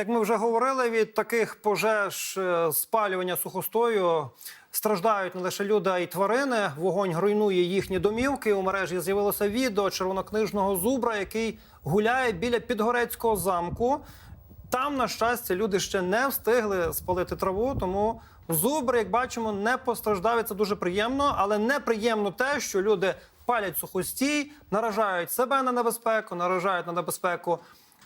Як ми вже говорили, від таких пожеж е, спалювання сухостою страждають не лише люди, а й тварини. Вогонь руйнує їхні домівки. У мережі з'явилося відео червонокнижного зубра, який гуляє біля підгорецького замку. Там, на щастя, люди ще не встигли спалити траву, тому зубр, як бачимо, не постраждав. Це дуже приємно, але неприємно те, що люди палять сухостій, наражають себе на небезпеку, наражають на небезпеку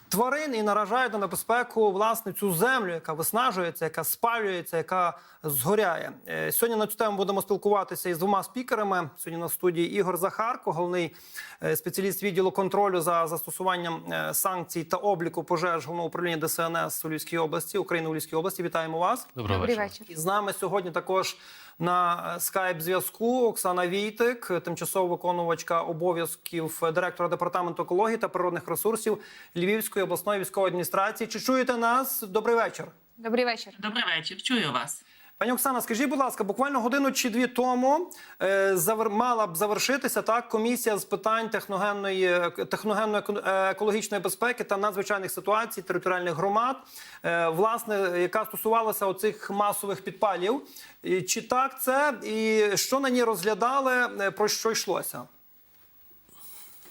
тварин і наражають на небезпеку власне цю землю, яка виснажується, яка спалюється, яка згоряє. Е, Сьогодні на цю тему будемо спілкуватися із двома спікерами. Сьогодні на студії Ігор Захарко, головний е, спеціаліст відділу контролю за застосуванням е, санкцій та обліку пожеж головного управління ДСНС у Львівській області, України у Львівській області. Вітаємо вас. Доброго вечора. вечір. І з нами сьогодні також на скайп зв'язку Оксана Війтик, тимчасово виконувачка обов'язків директора департаменту екології та природних ресурсів Львівської обласної військової адміністрації. Чи чуєте нас? Добрий вечір. Добрий вечір. Добрий вечір, чую вас. Пані Оксана, скажіть, будь ласка, буквально годину чи дві тому е, завер... мала б завершитися так комісія з питань техногенної техногенної е, екологічної безпеки та надзвичайних ситуацій територіальних громад, е, власне, яка стосувалася оцих масових підпалів. І Чи так це і що на ній розглядали? е, Про що йшлося?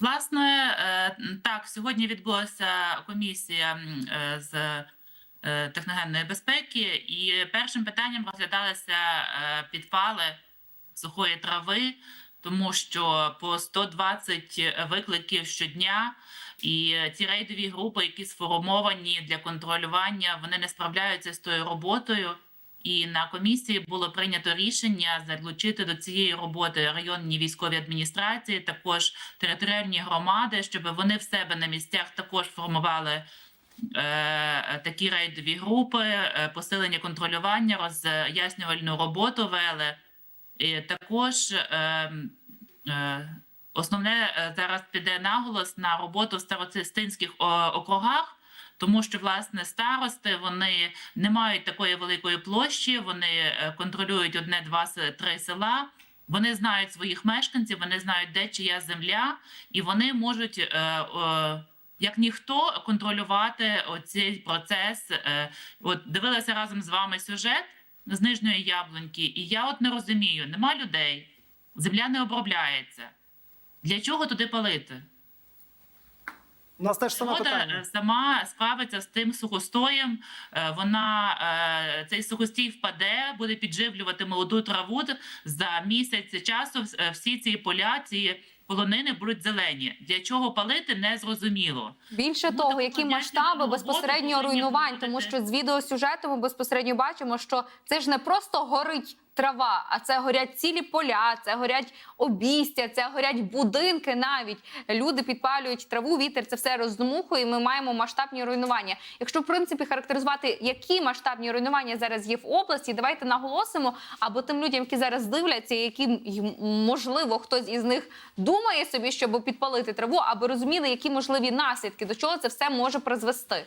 Власне, е, так, сьогодні відбулася комісія з техногенної безпеки, і першим питанням розглядалися е, підпали сухої трави, тому що по 120 викликів щодня. І ці рейдові групи, які сформовані для контролювання, вони не справляються з тою роботою. І на комісії було прийнято рішення залучити до цієї роботи районні військові адміністрації, також територіальні громади, щоб вони в себе на місцях також формували е, такі рейдові групи, е, посилення контролювання, роз'яснювальну роботу вели. І також е, е, основне е, зараз піде наголос на роботу в староцистинських округах. Тому що власне старости вони не мають такої великої площі, вони е, контролюють одне, два, три села. Вони знають своїх мешканців, вони знають, де чия земля, і вони можуть, е, е, як ніхто, контролювати оцей процес. Е, От дивилася разом з вами сюжет з нижньої яблуньки, і я от не розумію: нема людей, земля не обробляється. Для чого туди палити? У нас теж саме питання. е, сама справиться з тим сухостоєм. Е, Вона цей сухостій впаде, буде підживлювати молоду траву. За місяць часу всі ці поля, ці полонини будуть зелені. Для чого палити, не зрозуміло. Більше Тому того, які масштаби безпосередньо руйнувань, тому що з відеосюжету ми безпосередньо бачимо, що це ж не просто горить трава, а це горять цілі поля, це горять обійстя, це горять будинки. Навіть люди підпалюють траву, вітер це все роздмухує. і Ми маємо масштабні руйнування. Якщо в принципі характеризувати, які масштабні руйнування зараз є в області, давайте наголосимо, або тим людям, які зараз дивляться, які можливо хтось із них думає собі, щоб підпалити траву, аби розуміли, які можливі наслідки, до чого це все може призвести.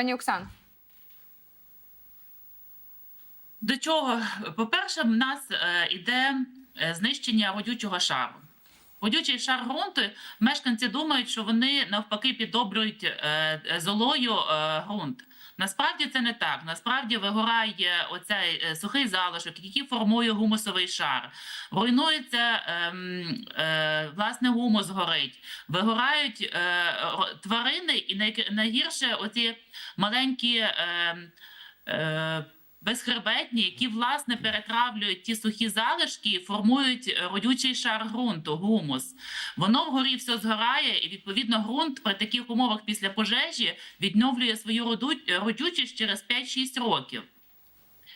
Пані Оксан, До чого? По-перше, в нас е, іде е, знищення родючого шару. Водючий шар ґрунту, мешканці думають, що вони навпаки підобрюють е, золою ґрунт. Насправді це не так. Насправді вигорає оцей сухий залишок, який формує гумусовий шар. Руйнується ем, е, власне гумус горить, вигорають е, тварини, і найгірше оці маленькі. Е, е, безхребетні, які власне перетравлюють ті сухі залишки і формують е, родючий шар ґрунту, гумус. Воно вгорі все згорає, і відповідно ґрунт при таких умовах після пожежі відновлює свою родючість через 5-6 років.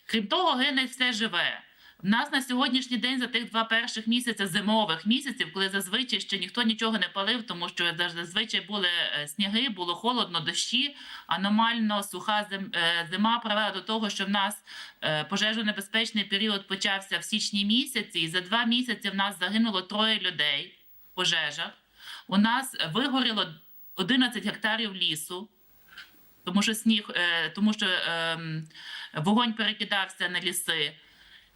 Крім того, гине все живе. В нас на сьогоднішній день за тих два перших місяця зимових місяців, коли зазвичай ще ніхто нічого не палив, тому що зазвичай були е, сніги, було холодно, дощі. Аномально суха е, зима привела до того, що в нас е, пожежонебезпечний період почався в січні місяці, і за два місяці в нас загинуло троє людей в пожежах. У нас вигоріло 11 гектарів лісу тому що сніг, тому що ем, вогонь перекидався на ліси,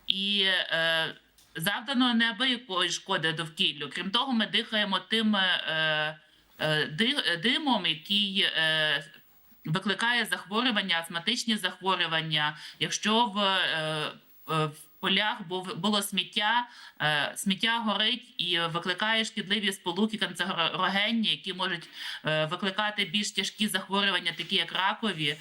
і е, завдано неабиякої шкоди довкіллю. Крім того, ми дихаємо тим е, е, димом, який е, викликає захворювання, астматичні захворювання. Якщо в, е, е, в полях було сміття, е, сміття горить і викликає шкідливі сполуки канцерогенні, які можуть е, викликати більш тяжкі захворювання, такі як ракові.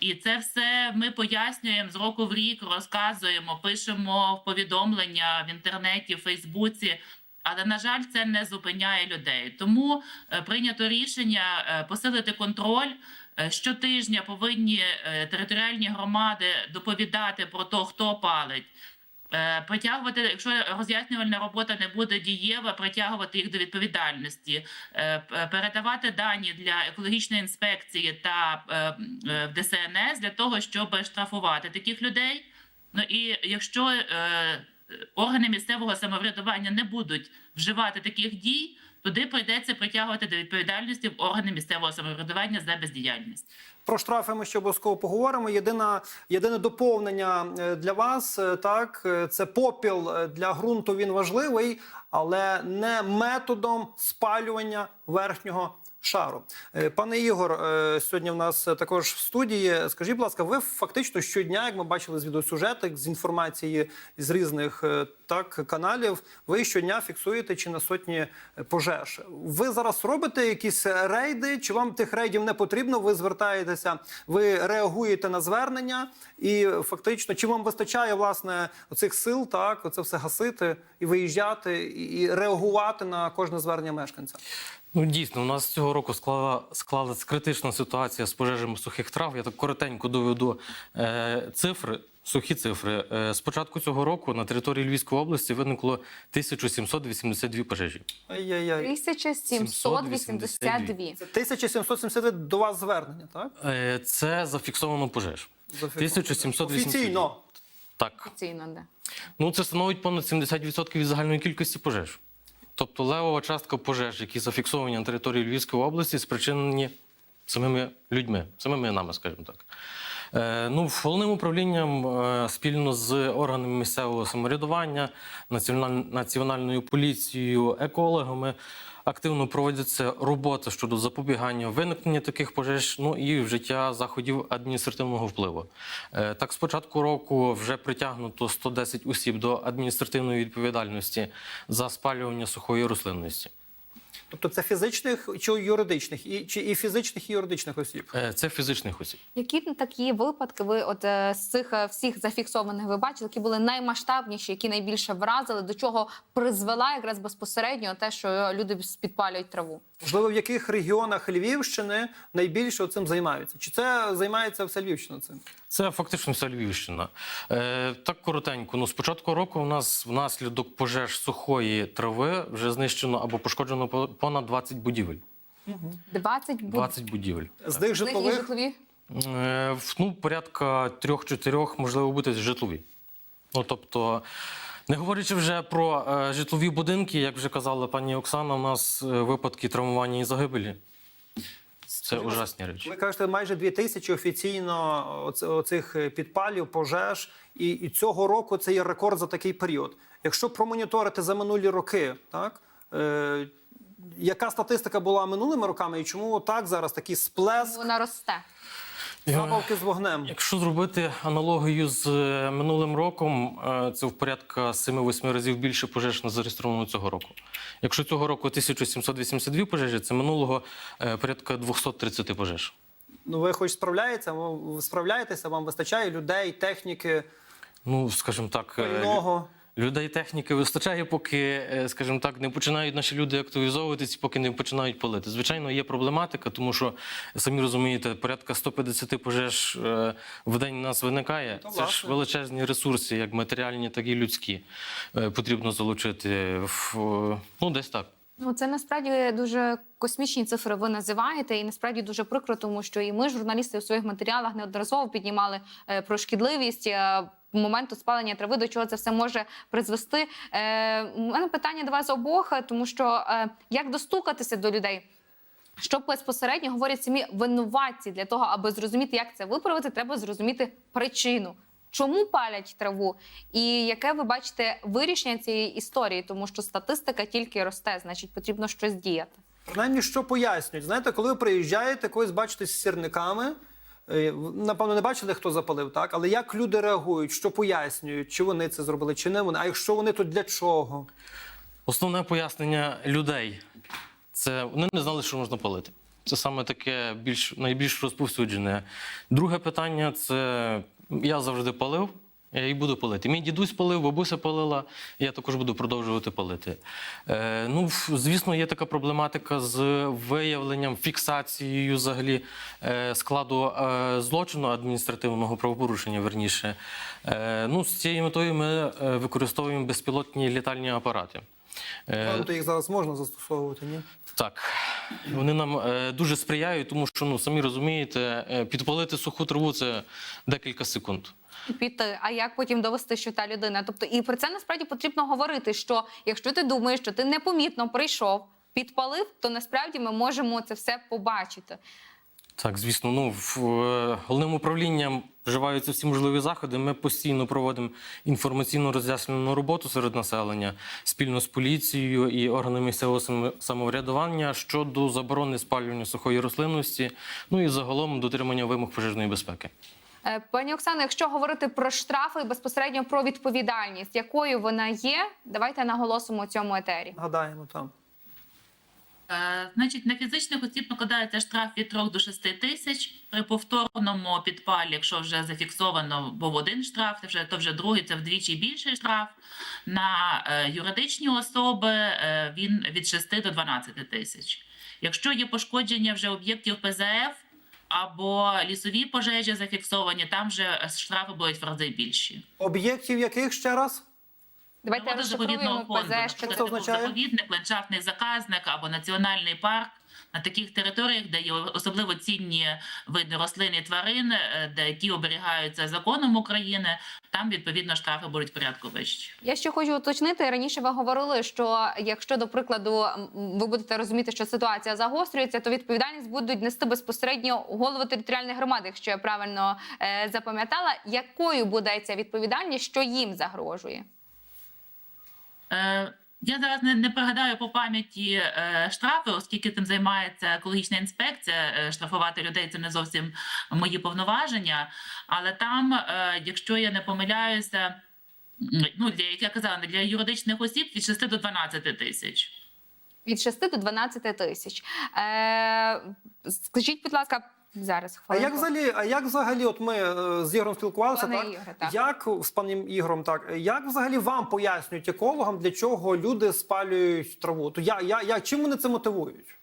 І це все ми пояснюємо з року в рік, розказуємо, пишемо в повідомлення в інтернеті, в Фейсбуці. Але на жаль, це не зупиняє людей. Тому е, прийнято рішення посилити контроль. Щотижня повинні територіальні громади доповідати про те, хто палить. Е, Притягувати, якщо роз'яснювальна робота не буде дієва, притягувати їх до відповідальності, Е, передавати дані для екологічної інспекції та е, ДСНС для того, щоб штрафувати таких людей. Ну і якщо органи місцевого самоврядування не будуть вживати таких дій, туди прийдеться притягувати до відповідальності в органи місцевого самоврядування за бездіяльність. Про штрафи ми ще обов'язково поговоримо. Єдина єдине доповнення е, для вас е, так е, це попіл для ґрунту. Він важливий, але не методом спалювання верхнього. Шару, Е, пане Ігор, е, сьогодні в нас також в студії. Скажіть, будь ласка, ви фактично щодня, як ми бачили з відеосюжеток, з інформації з різних е, так каналів, ви щодня фіксуєте чи на сотні е, пожеж. Ви зараз робите якісь рейди? Чи вам тих рейдів не потрібно? Ви звертаєтеся, ви реагуєте на звернення, і фактично, чи вам вистачає власне оцих сил, так оце все гасити і виїжджати, і реагувати на кожне звернення мешканця? Ну, дійсно, у нас цього року склала, склалась критична ситуація з пожежами сухих трав. Я так коротенько доведу е, цифри, сухі цифри. Е, з початку цього року на території Львівської області виникло 1782 пожежі. Ай-яй-яй. 1782. Це 1770 до вас звернення, так? Е, це зафіксовано пожеж. 1780. Офіційно. Так. Офіційно, да. Ну, це становить понад 70% від загальної кількості пожеж. Тобто левова частка пожеж, які зафіксовані на території Львівської області, спричинені самими людьми, самими нами, скажімо так. Е, ну, головним управлінням е, спільно з органами місцевого самоврядування, національ- національною поліцією, екологами активно проводяться роботи щодо запобігання виникнення таких пожеж, ну і вжиття заходів адміністративного впливу. Е, Так, з початку року вже притягнуто 110 осіб до адміністративної відповідальності за спалювання сухої рослинності. Тобто це фізичних чи юридичних, і чи і фізичних, і юридичних осіб. Е, Це фізичних осіб. Які такі випадки ви от е, з цих е, всіх зафіксованих ви бачили, які були наймасштабніші, які найбільше вразили, до чого призвела якраз безпосередньо те, що люди підпалюють траву? Можливо, в яких регіонах Львівщини найбільше цим займаються? Чи це займається вся Львівщина цим? Це фактично вся Львівщина. Е, так коротенько. Ну, з початку року у нас внаслідок пожеж сухої трави вже знищено або пошкоджено понад 20 будівель. 20 будь 20 будівель. З них житлових житлові. Е, ну, порядка трьох-чотирьох, можливо, бути житлові. Ну, тобто, не говорячи вже про е, житлові будинки, як вже казала пані Оксана, у нас е, випадки травмування і загибелі. Це ужасні речі. ви кажете, майже дві тисячі офіційно оцих е, підпалів, пожеж, і, і цього року це є рекорд за такий період. Якщо промоніторити за минулі роки, так е, яка статистика була минулими роками, і чому так зараз такий сплеск Вона росте. Забавки з вогнем? Якщо зробити аналогію з е, минулим роком, е, це в порядка 7-8 разів більше пожеж не зареєстровано цього року. Якщо цього року 1782 пожежі, це минулого е, порядка 230 пожеж. Ну ви хоч справляєтеся, ви справляєтеся, вам вистачає людей, техніки, Ну, скажімо так, пального. Людей техніки вистачає, поки, е, скажімо так, не починають наші люди активізовуватись, поки не починають палити. Звичайно, є проблематика, тому що самі розумієте, порядка 150 пожеж е, в день у нас виникає. Ну, Це ж величезні ресурси, як матеріальні, так і людські. е, Потрібно залучити в ну десь так. Ну, це насправді дуже космічні цифри ви називаєте, і насправді дуже прикро, тому що і ми, журналісти, у своїх матеріалах неодноразово піднімали про шкідливість. Моменту спалення трави, до чого це все може призвести. Е, у мене питання до вас обох, тому що е, як достукатися до людей? Що безпосередньо говорять самі винуватці для того, аби зрозуміти, як це виправити, треба зрозуміти причину. Чому палять траву, і яке ви бачите вирішення цієї історії, тому що статистика тільки росте, значить потрібно щось діяти. Принаймні, що пояснюють? Знаєте, коли ви приїжджаєте, когось бачите з сірниками. Е, Напевно, не бачили, хто запалив, так? Але як люди реагують, що пояснюють, чи вони це зробили, чи не вони? А якщо вони, то для чого? Основне пояснення людей це вони не знали, що можна палити. Це саме таке більш найбільш розповсюджене. Друге питання це я завжди палив. Я і буду палити. Мій дідусь палив, бабуся палила, я також буду продовжувати палити. Е, ну, звісно, є така проблематика з виявленням, фіксацією взагалі е, складу е, злочину адміністративного правопорушення, верніше. Е, ну, з цією метою ми е, використовуємо безпілотні літальні апарати. Е, Вам то їх зараз можна застосовувати, ні? так, вони нам е, дуже сприяють, тому що ну самі розумієте, е, підпалити суху траву це декілька секунд. Піти. А як потім довести, що та людина? Тобто, і про це насправді потрібно говорити. Що якщо ти думаєш, що ти непомітно прийшов, підпалив, то насправді ми можемо це все побачити. Так, звісно, ну в е, головним управлінням вживаються всі можливі заходи. Ми постійно проводимо інформаційно роз'яснювальну роботу серед населення спільно з поліцією і органами місцевого самоврядування щодо заборони спалювання сухої рослинності, ну і загалом дотримання вимог пожежної безпеки. Е, Пані Оксано, якщо говорити про штрафи і безпосередньо про відповідальність, якою вона є, давайте наголосимо у цьому етері. Гадаємо там. Е, Значить, на фізичних осіб накладається штраф від 3 до 6 тисяч. При повторному підпалі, якщо вже зафіксовано, був один штраф, це вже то вже другий, це вдвічі більший штраф. На е, юридичні особи е, він від 6 до 12 тисяч. Якщо є пошкодження вже об'єктів ПЗФ або лісові пожежі зафіксовані, там вже штрафи будуть в рази більші. Об'єктів яких ще раз? Давайте заповідного розшифруємо фонду, ПЗ, що це означає? заповідник, ландшафтний заказник або національний парк. На таких територіях, де є особливо цінні види рослин і тварин, е, де які оберігаються законом України, там відповідно штрафи будуть порядку вищі. Я ще хочу уточнити. Раніше ви говорили, що якщо до прикладу ви будете розуміти, що ситуація загострюється, то відповідальність будуть нести безпосередньо голови територіальної громади, якщо я правильно е, запам'ятала. Якою буде ця відповідальність, що їм загрожує? Е, Я зараз не, не пригадаю по пам'яті е, штрафи, оскільки цим займається екологічна інспекція. Е, штрафувати людей це не зовсім мої повноваження. Але там, е, якщо я не помиляюся, ну для як я казала, для юридичних осіб від 6 до 12 тисяч. Від 6 до 12 тисяч. Е, скажіть, будь ласка, зараз А як взагалі, а як взагалі, от ми е, з Ігорем спілкувалися, Пане так? Ігоре, так. Як з паном Ігорем, так як взагалі вам пояснюють екологам, для чого люди спалюють траву? То я, я, я чим вони це мотивують?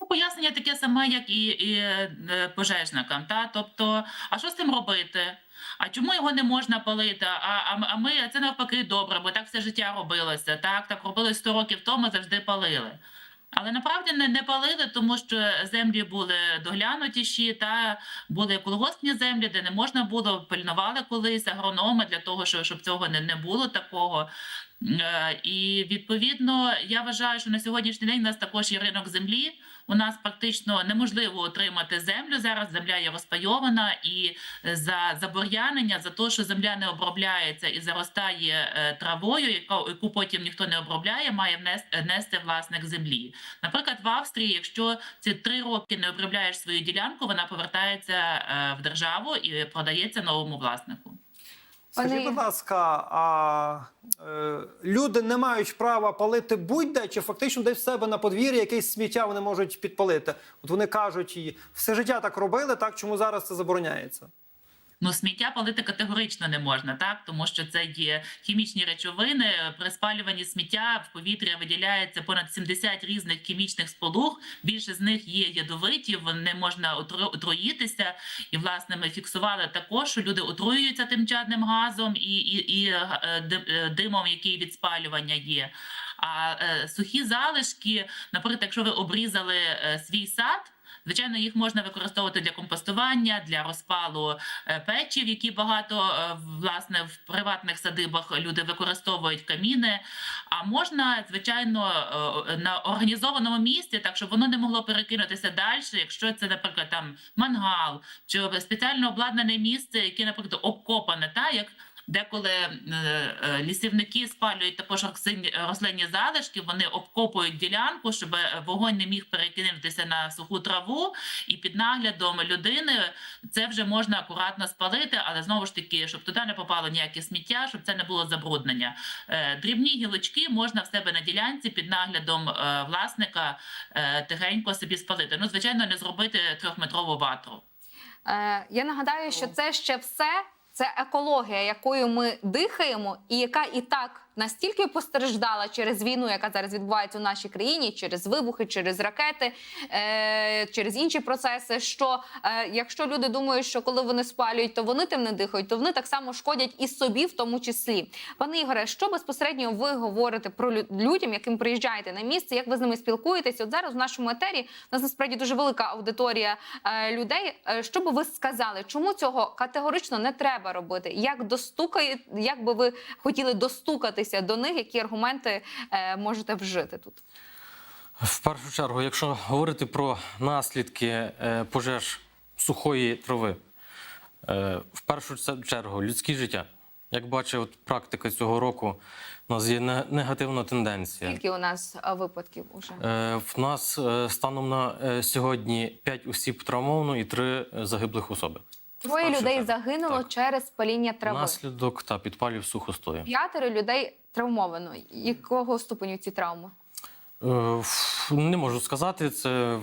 Ну, Пояснення таке саме, як і, і е, пожежникам. Та? Тобто, а що з цим робити? А чому його не можна палити? А, а, а ми це навпаки добре, бо так все життя робилося. Так, так робили 100 років тому, завжди палили. Але направді не, не палили, тому що землі були доглянутіші, та були колгоспні землі, де не можна було, пильнували колись агрономи для того, щоб, цього не, не було такого. Е, І відповідно я вважаю, що на сьогоднішній день у нас також є ринок землі. У нас практично неможливо отримати землю. Зараз земля є розпайована, і за забур'янення, за те, що земля не обробляється і заростає е, травою, яку, потім ніхто не обробляє, має нести власник землі. Наприклад, в Австрії, якщо ці три роки не обробляєш свою ділянку, вона повертається е, в державу і продається новому власнику. Скажіть, будь ласка, а е, люди не мають права палити будь-де, чи фактично десь в себе на подвір'ї якесь сміття вони можуть підпалити? От вони кажуть, і все життя так робили, так чому зараз це забороняється? Ну, сміття палити категорично не можна, так тому що це є хімічні речовини. При спалюванні сміття в повітря виділяється понад 70 різних хімічних сполук. Більше з них є ядовиті, вони можна отру- отруїтися. І власне ми фіксували також, що люди отруюються тим чадним газом і, і, і е, е, димом, який від спалювання є. А е, сухі залишки, наприклад, якщо ви обрізали свій сад. Звичайно, їх можна використовувати для компостування, для розпалу е, печів, які багато е, власне в приватних садибах люди використовують каміни. А можна, звичайно, е, на організованому місці, так щоб воно не могло перекинутися далі, якщо це, наприклад, там мангал чи спеціально обладнане місце, яке, наприклад, обкопане, та як Деколи е, е, лісівники спалюють також рослинні- залишки, вони обкопують ділянку, щоб вогонь не міг перекинутися на суху траву, і під наглядом людини це вже можна акуратно спалити, але знову ж таки, щоб туди не попало ніяке сміття, щоб це не було забруднення. Е, Дрібні гілочки можна в себе на ділянці під наглядом власника тихенько собі спалити. Ну, звичайно, не зробити трьохметрову ватру. Я нагадаю, що це ще все. Це екологія, якою ми дихаємо, і яка і так настільки постраждала через війну, яка зараз відбувається у нашій країні, через вибухи, через ракети, е, через інші процеси. Що е, якщо люди думають, що коли вони спалюють, то вони тим не дихають, то вони так само шкодять і собі, в тому числі. Пане Ігоре, що безпосередньо ви говорите про людям, яким приїжджаєте на місце, як ви з ними спілкуєтеся? От зараз в нашому етері у нас насправді дуже велика аудиторія е, людей. Е, що би ви сказали, чому цього категорично не треба робити? Як достукає, як би ви хотіли достукатися до них? Які аргументи е, можете вжити тут? В першу чергу, якщо говорити про наслідки е, пожеж сухої трави, е, в першу чергу людське життя. Як бачить от практика цього року, у нас є не- негативна тенденція. Скільки у нас випадків уже? В нас станом на сьогодні 5 осіб травмовано і 3 загиблих особи. Троє в людей загинуло Так. через паління трави. Наслідок та підпалів сухостою. П'ятеро людей травмовано. Якого ступеню ці травми? Е, Не можу сказати. Це е,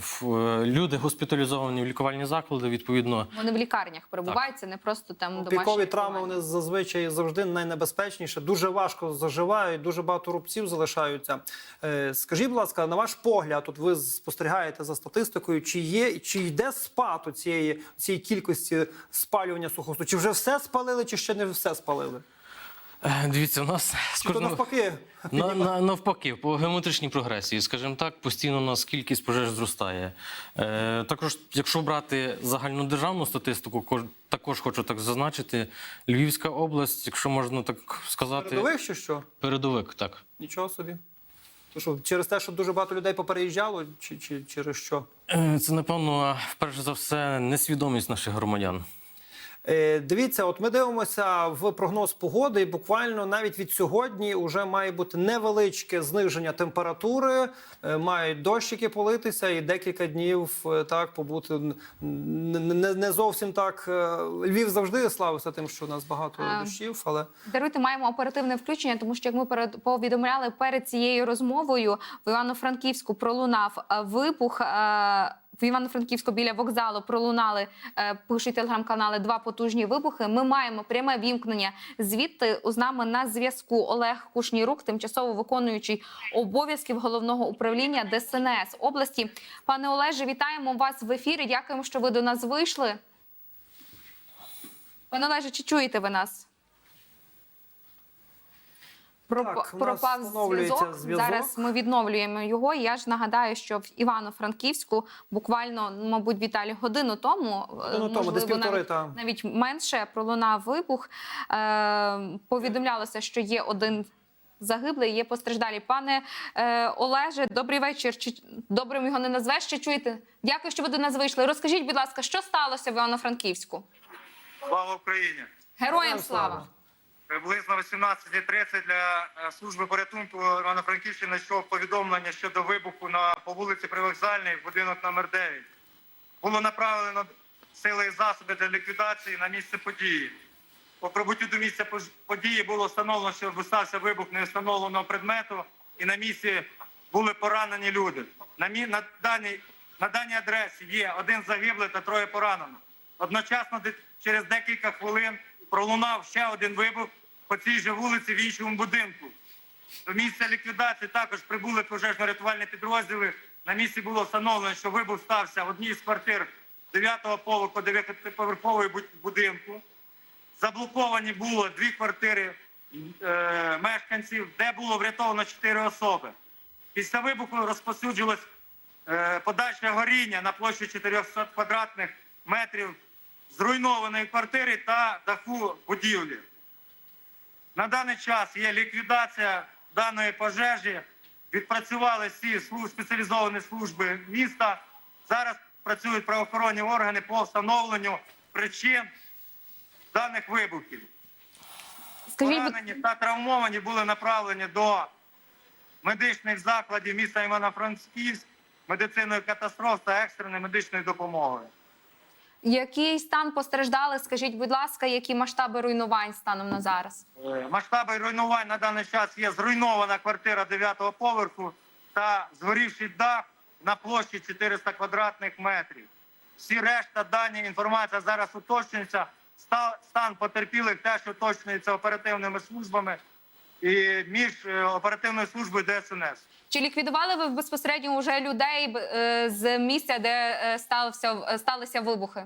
люди госпіталізовані в лікувальні заклади. Відповідно, Вони в лікарнях перебувають, це не просто там домашні Пікові травми вони зазвичай завжди найнебезпечніше. Дуже важко заживають, дуже багато рубців залишаються. Е, Скажіть, будь ласка, на ваш погляд, тут ви спостерігаєте за статистикою, чи є чи йде спад у цієї, цієї кількості спалювання сухостою? Чи вже все спалили, чи ще не все спалили? Е, дивіться, у нас Чи то кожного- навпаки? На, на, навпаки, по геометричній прогресії, скажімо так, постійно у нас кількість пожеж зростає. Е, також, якщо брати загальнодержавну статистику, кож- також хочу так зазначити, Львівська область, якщо можна так сказати, Передових чи що? передовик, так. Нічого собі. То що, через те, що дуже багато людей попереїжджало, чи, чи через що? Е, Це, напевно, перш за все, несвідомість наших громадян. Е, Дивіться, от ми дивимося в прогноз погоди, і буквально навіть від сьогодні вже має бути невеличке зниження температури, е, мають дощики политися, і декілька днів е, так побути не, не зовсім так. Львів завжди славився тим, що у нас багато А. дощів, але Даруйте, маємо оперативне включення, тому що як ми перед повідомляли перед цією розмовою в Івано-Франківську пролунав вибух. В Івано-Франківську біля вокзалу пролунали е, пишуть телеграм-канали два потужні вибухи. Ми маємо пряме вімкнення. Звідти з нами на зв'язку Олег Кушнірук, тимчасово виконуючий обов'язків головного управління ДСНС області. Пане Олеже, вітаємо вас в ефірі. Дякуємо, що ви до нас вийшли. Пане Олеже, чи чуєте ви нас? Пропав встановлюється зв'язок. Зараз ми відновлюємо його. Я ж нагадаю, що в Івано-Франківську буквально, мабуть, Віталій годину тому, е, Годину тому, навіть, та. навіть менше пролунав вибух. Е, повідомлялося, що є один. Загиблий, є постраждалі. Пане е, Олеже, добрий вечір. Чи добрим його не назвеш? Чи чуєте? Дякую, що ви до нас вийшли. Розкажіть, будь ласка, що сталося в Івано-Франківську? Слава Україні! Героям слава! Приблизно 18.30 для е, служби порятунку Івано-Франківщини надійшло повідомлення щодо вибуху на по вулиці Привокзальній, будинок номер 9. Було направлено сили і засоби для ліквідації на місце події. По прибуттю до місця події було встановлено, що стався вибух невстановленого предмету, і на місці були поранені люди. На, мі... на, даній... на даній адресі є один загиблий та троє поранено. Одночасно через декілька хвилин пролунав ще один вибух по цій же вулиці в іншому будинку. До місця ліквідації також прибули пожежно-рятувальні підрозділи. На місці було встановлено, що вибух стався в одній з квартир 9-го поверху 9-поверхової будинку. Заблоковані було дві квартири е, мешканців, де було врятовано чотири особи. Після вибуху розповсюджилось е, подальше горіння на площі 400 квадратних метрів зруйнованої квартири та даху будівлі. На даний час є ліквідація даної пожежі. Відпрацювали всі спеціалізовані служби міста. Зараз працюють правоохоронні органи по встановленню причин даних вибухів. Поранені та травмовані були направлені до медичних закладів міста Івано-Франківськ, медициною катастроф та екстреної медичної допомоги. Який стан постраждали? Скажіть, будь ласка, які масштаби руйнувань станом на зараз? Е, Масштаби руйнувань на даний час є зруйнована квартира 9-го поверху та згорівший дах на площі 400 квадратних метрів. Всі решта дані інформація зараз уточнюється. Ста- Стан потерпілих теж уточнюється оперативними службами і між е, оперативною службою ДСНС. Чи ліквідували ви безпосередньо вже людей е, з місця, де е, стався сталися вибухи?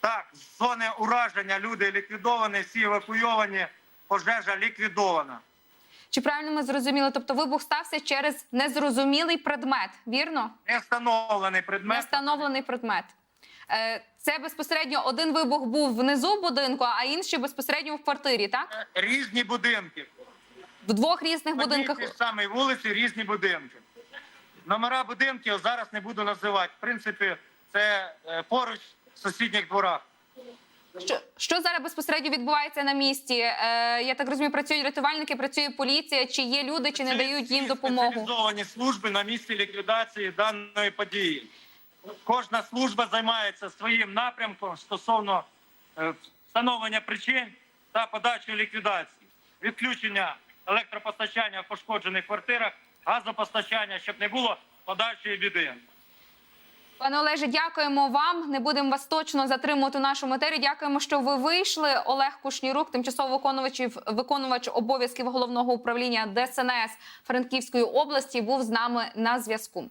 Так, з зони ураження люди ліквідовані, всі евакуйовані, пожежа ліквідована. Чи правильно ми зрозуміли? Тобто вибух стався через незрозумілий предмет, вірно? Не встановлений предмет. Не встановлений предмет. Е, Це безпосередньо один вибух був внизу будинку, а інший безпосередньо в квартирі, так? Різні будинки. В двох різних одній будинках. тій самій вулиці різні будинки. Номера будинків зараз не буду називати. В принципі, це е, поруч в сусідніх дворах. Що, що зараз безпосередньо відбувається на місці? Е, я так розумію, працюють рятувальники, працює поліція. Чи є люди, чи не Це дають їм допомогу? Спеціалізовані служби на місці ліквідації даної події. Кожна служба займається своїм напрямком стосовно е, встановлення причин та подальшої ліквідації, відключення електропостачання в пошкоджених квартирах, газопостачання, щоб не було подальшої біди. Пане Олеже, дякуємо вам. Не будемо вас точно затримувати у нашому етері. Дякуємо, що ви вийшли. Олег Кушнірук, тимчасово виконувач, виконувач обов'язків головного управління ДСНС Франківської області, був з нами на зв'язку.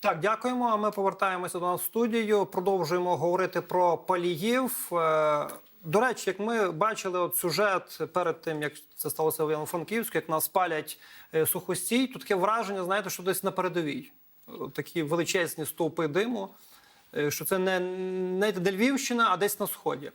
Так, дякуємо. А ми повертаємося до нас в студію. Продовжуємо говорити про паліїв. До речі, як ми бачили, от сюжет перед тим, як це сталося в Івано-Франківську, як нас палять е, сухостій, то таке враження, знаєте, що десь на передовій. Е, Такі величезні стовпи диму, е, що це не, не Львівщина, а десь на сході.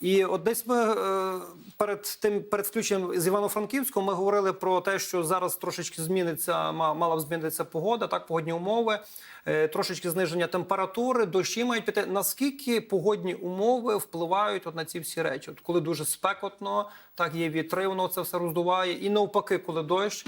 І от десь ми е, перед тим перед включенням з Івано-Франківського ми говорили про те, що зараз трошечки зміниться, ма- мала б змінитися погода, так погодні умови, е, трошечки зниження температури, дощі мають піти. Наскільки погодні умови впливають от на ці всі речі? От коли дуже спекотно, так є вітри, воно це все роздуває, і навпаки, коли дощ.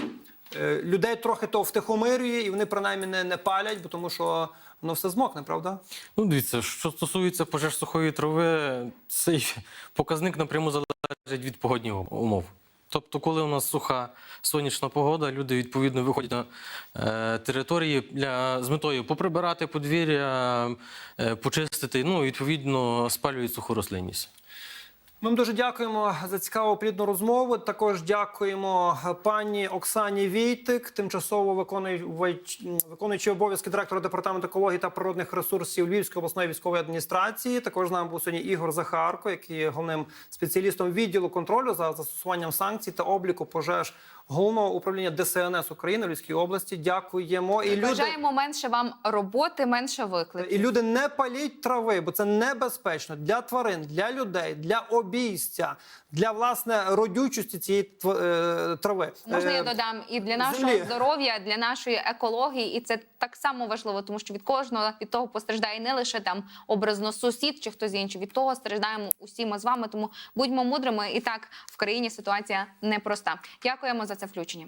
е, Людей трохи то втихомирює, і вони принаймні не, не палять, бо тому що воно все змокне, правда? Ну, дивіться, що стосується пожеж сухої трави, цей показник напряму залежить від погодних умов. Тобто, коли у нас суха сонячна погода, люди відповідно виходять на е, території для, з метою поприбирати подвір'я, е, почистити, ну, відповідно, спалюють суху рослинність. Ми дуже дякуємо за цікаву плідну розмову. Також дякуємо пані Оксані Війтик, тимчасово виконуючи обов'язки директора департаменту екології та природних ресурсів Львівської обласної військової адміністрації. Також з нами був сьогодні Ігор Захарко, який є головним спеціалістом відділу контролю за застосуванням санкцій та обліку пожеж головного управління ДСНС України в Львівській області. Дякуємо і люди. Менше вам роботи, менше викликів. І люди не паліть трави, бо це небезпечно для тварин, для людей, для обійстя, для власне родючості цієї е, трави. Можна я Е, додам і для нашого землі. здоров'я, для нашої екології, і це так само важливо, тому що від кожного від того постраждає не лише там образно сусід чи хтось інший. Від того страждаємо усі ми з вами. Тому будьмо мудрими. І так в країні ситуація непроста. Дякуємо за це включення.